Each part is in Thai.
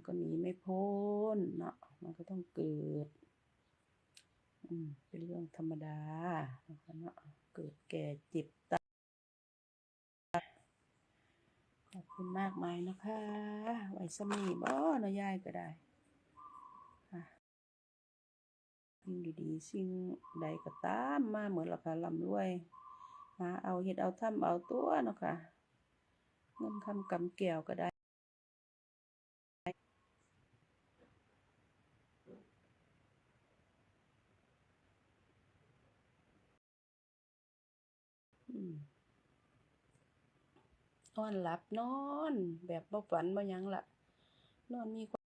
ันก็หนีไม่พ้นเนาะมันก็ต้องเกิดอืมเป็นเรื่องธรรมดานะเนาะเกิดแก่เจ็บตายขอบคุณมากมายนะคะไว้สมีบ่เนาะยายก็ได้สิ่งดีๆสิ่งใดก็ตามมาเหมือนราคาร่ำรวยหาเอาเฮ็ดเอาทำเอาตัวเนาะค่ะเงินคำกำแก้วก็ได้ อืม นอนหลับนอน แบบบ่ฝันบ่ยังล่ะนอนมีความ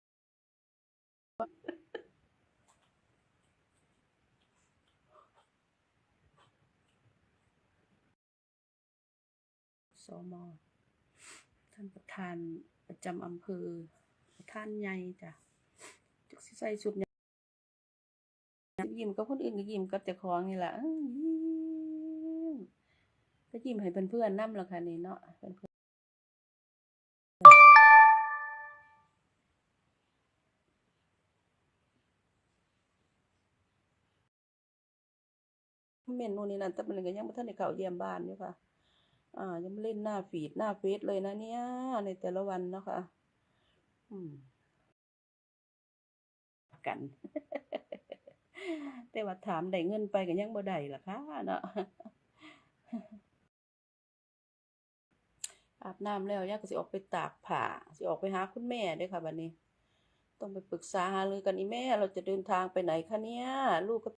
สมท่านประธานประจำอำเภอท่านใหญ่จ้ะจักสิใส่ชุดหยังยิ้มกับคนอื่นก็ยิ้มกับเจ้าของนี่ล่ะอื้อยิ้มก็ยิ้มให้เพื่อนๆนำล่ะค่ะนี่เนาะเพื่อน เมนนู่นนี่นั่นแต่มันก็ยังบ่ทันได้เข้าเยี่ยมบ้านอยู่ค่ะ อ่า ยังเล่นหน้าฟีดหน้าเฟซเลยนะเนี่ย ในแต่ละวันเนาะค่ะ อืม กัน แต่ว่าถามได้เงินไปก็ยังบ่ได้ล่ะค่ะเนาะอาบน้ำแล้วย่าก็สิออกไปตากผ้าสิออกไปหาคุณแม่ด้วยค่ะบัดนี้ ต้องไปปรึกษาหารือกันอีแม่ เราจะเดินทางไปไหนคะเนี่ยลูกก็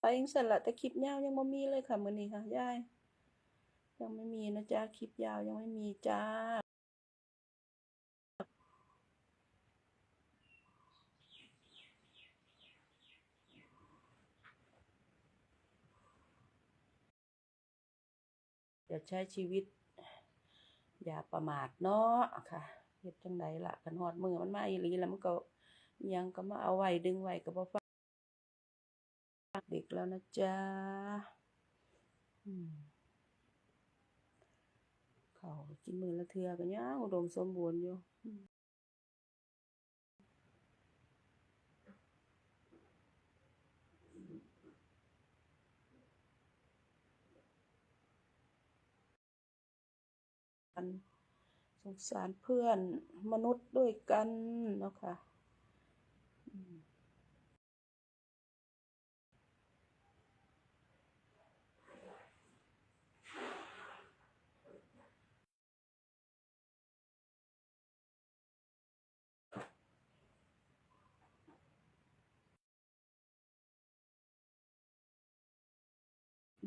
ไปจังซั่นล่ะแต่คลิปยาวยังบ่มีเลยค่ะมื้อนี้ค่ะยายยังไม่มีนะจ๊ะคลิปยาวยังไม่มีจ้าอย่าใช้ชีวิต อย่าประมาทเนาะค่ะเฮ็ดจังไดล่ะกันฮอดมือมันมาอีหลีแล้วมันก็ยังก็มาเอาไว้ดึงไว้ก็บ่ฟัง ด็กแล้วนะจ๊ะอืมข้ากินมือละเทือก็ยังอุดมสมบูรณ์อยู่สงสารเพื่อนมนุษย์ด้วยกันเนาะค่ะ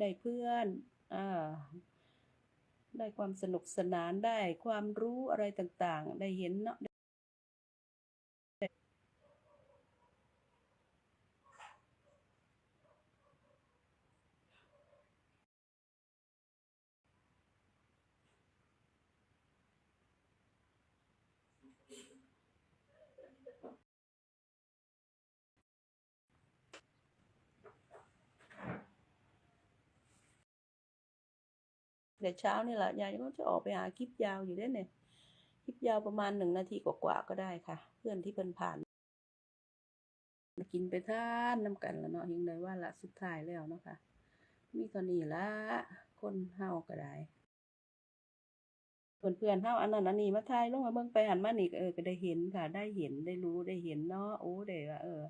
ได้เพื่อนอ่าได้ความสนุกสนานได้ความรู้อะไรต่างๆ ได้เห็นเนาะ แต่เช้านี่แหละยายก็จะออกไปหาคลิปยาวอยู่เด้เนี่ยคลิปยาวประมาณหนึ่งนาทีกว่าๆก็ได้ค่ะ เพื่อนที่เพิ่นผ่านกินไปท่านน้ำกันแล้วเนาะยังได้ว่าละสุดท้ายแล้วเนาะค่ะ มีเท่านี้ละคนเฮาก็ได้เพื่อนๆเฮาอันนั้นอันนี้มาทายลงมาเบิ่งไปหันมานี่เออก็ได้เห็นค่ะ ได้เห็นได้รู้ได้เห็นเนาะโอ้ได้ว่าเออ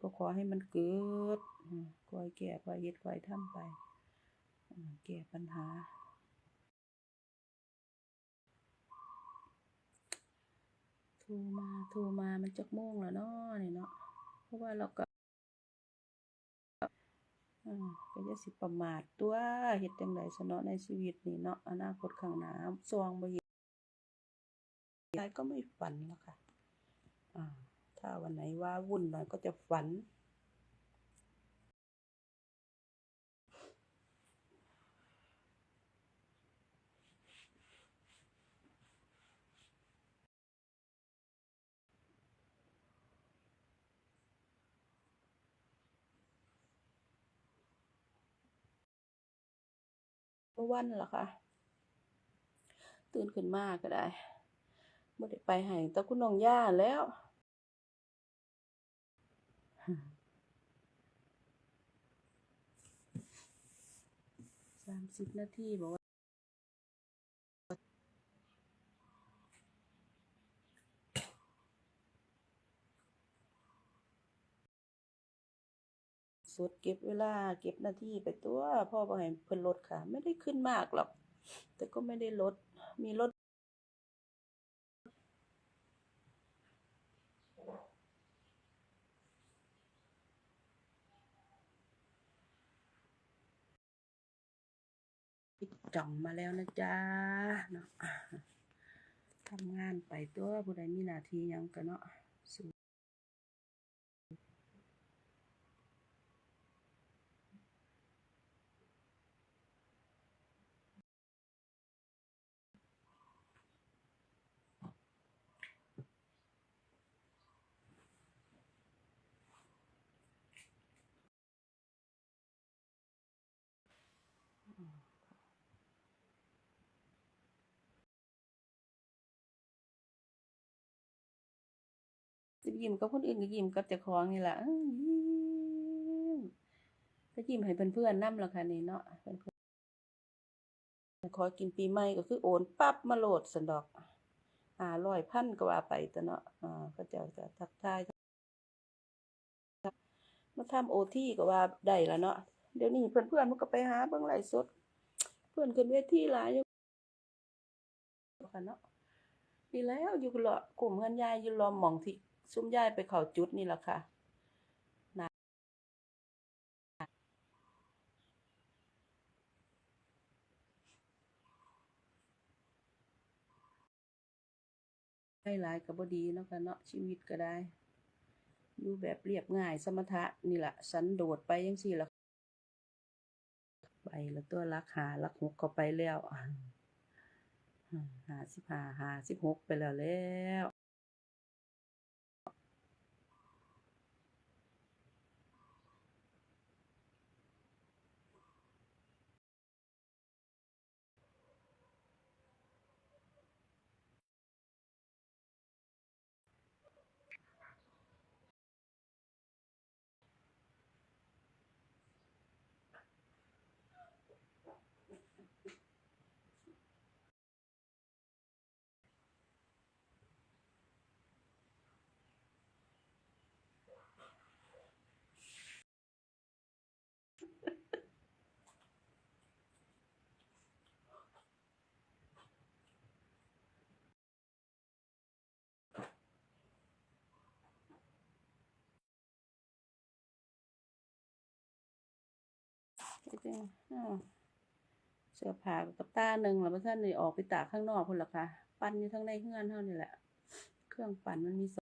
ก็ขอให้มันเกิดคอยแก้คอยเฮ็ดคอยทำไปแก้ปัญหา โทรมา โทรมา มันจักโมงแล้วเนาะนี่เนาะ เพราะว่าเราก็ก็อย่าสิประมาทตัวเฮ็ดจังได๋ซะเนาะในชีวิตนี่เนาะ อนาคตข้างหน้าซวงบ่เห็นยายก็ไม่ฝันหรอกค่ะ อ่า ถ้าวันไหนว้าวุ่นหน่อยก็จะฝัน วันล่ะค่ะ ตื่นขึ้นมากก็ได้บ่ได้ไปให้แต่คุณน้องย่าแล้ว 30นาทีบอกว่าสุดเก็บเวลาเก็บนาทีไปตัวพ่อบ่ให้เพิ่นลดค่ะ ไม่ได้ขึ้นมากหรอก แต่ก็ไม่ได้ลดมีลด จ่องมาแล้วนะจ๊ะเนาะทำงานไปตัวผู้ใดมีหน้าที่ยังกันเนาะ สิยิ้มกับคนอื่นก็ยิ้มกับเจ้าของนี่ล่ะอื้อยิ้มก็ยิ้มให้เพื่อนๆนำล่ะค่ะนี่เนาะเพิ่อนขอกินปีใหม่ก็คือโอนปั๊บมาโหลดซั่นดอก500 1,000ก็ว่าไปตั่เนาะอ่าเขาเจ้าก็ทักทายมาทำ OT ก็ว่าได้แล้วเนาะเดี๋ยวนี้เพื่อนๆมันก็ไปหาเบิ่งไลสด เพื่อนขึ้นเวทีหลายอยู่ค่ะเนาะนี่แล้วอยู่เลาะกลุ่มเฮือนยายอยู่รอหม่องที่ ซุ้มย่ายไปเขาจุดนี่แหละค่ะนะได้หลายก็บ่ดีเนาะค่ะเนาะชีวิตก็ได้ อยู่แบบเรียบง่ายสมถะนี่แหละสันโดษไปจังซี่ละไปแล้วตัวรักหารักหกก็ไปแล้วหาสิบหาหาสิบหกไปแล้วแล้ว จริงๆอ้าวเสื้อผ้ากับตาหนึ่งแล้วมันท่านนี่ออกไปตากข้างนอกพุ่นละค่ะ ปั่นอยู่ทั้งในเฮือนเท่านี่แหละ เครื่องปั่นมันมีสอง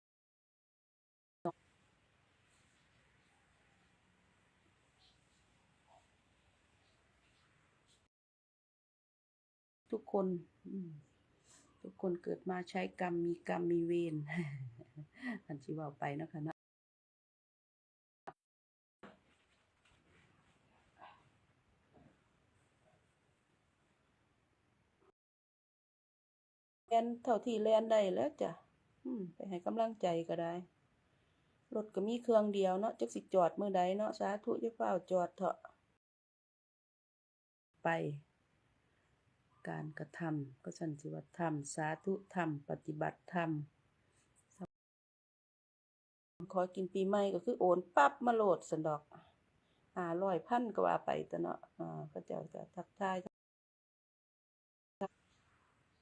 ทุกคนทุกคนเกิดมาใช้กรรมมีกรรมมีเวรท่านที่ว่าไปเนาะคะ นาะแล่นเท่าที่แล่นได้แล้วจ้ะอืมไปให้กำลังใจก็ได้ รถก็มีเครื่องเดียวเนาะจักสิจอดมื้อใดเนาะสาธุอย่าฟ้าวจอดเถาะไป การกระทำก็สันสิว่าธรรม สาธุธรรม ปฏิบัติธรรม ขอกินปีใหม่ก็คือโอนปั๊บมาโหลดซั่นดอก500 1,000ก็ว่าไปตั่เนาะอ่าเขาเจ้าก็ทักทาย